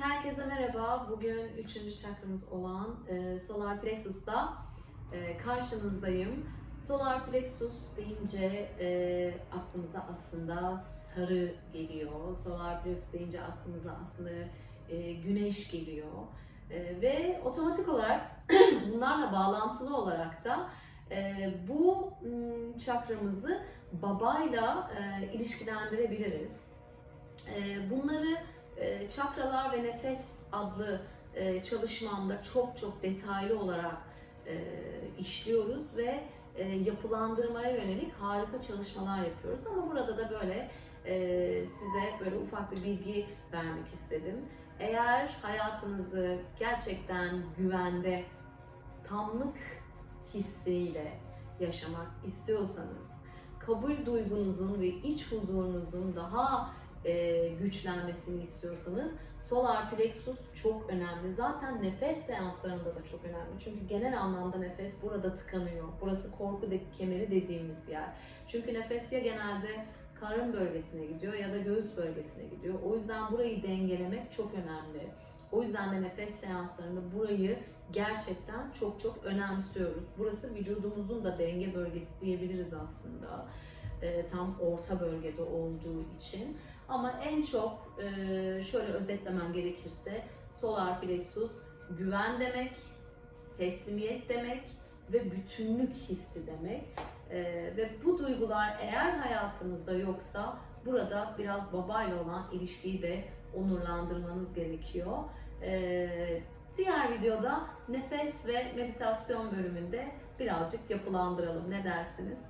herkese merhaba. Bugün üçüncü çakramız olan e, Solar Plexus'ta e, karşınızdayım. Solar Plexus deyince e, aklımıza aslında sarı geliyor. Solar Plexus deyince aklımıza aslında e, güneş geliyor. E, ve otomatik olarak bunlarla bağlantılı olarak da e, bu çakramızı babayla e, ilişkilendirebiliriz. E, bunları Çakralar ve Nefes adlı e, çalışmamda çok çok detaylı olarak e, işliyoruz ve e, yapılandırmaya yönelik harika çalışmalar yapıyoruz. Ama burada da böyle size böyle ufak bir bilgi vermek istedim. Eğer hayatınızı gerçekten güvende, tamlık hissiyle yaşamak istiyorsanız, kabul duygunuzun ve iç huzurunuzun daha e, güçlenmesini istiyorsanız solar plexus çok önemli. Zaten nefes seanslarında da çok önemli. Çünkü genel anlamda nefes burada tıkanıyor. Burası korku de, kemeri dediğimiz yer. Çünkü nefes ya genelde karın bölgesine gidiyor ya da göğüs bölgesine gidiyor. O yüzden burayı dengelemek çok önemli. O yüzden de nefes seanslarında burayı gerçekten çok çok önemsiyoruz. Burası vücudumuzun da denge bölgesi diyebiliriz aslında. E, tam orta bölgede olduğu için. Ama en çok e, şöyle özetlemem gerekirse solar plexus güven demek, teslimiyet demek ve bütünlük hissi demek. E, ve bu duygular eğer hayatınızda yoksa burada biraz babayla olan ilişkiyi de onurlandırmanız gerekiyor. E, diğer videoda nefes ve meditasyon bölümünde birazcık yapılandıralım. Ne dersiniz?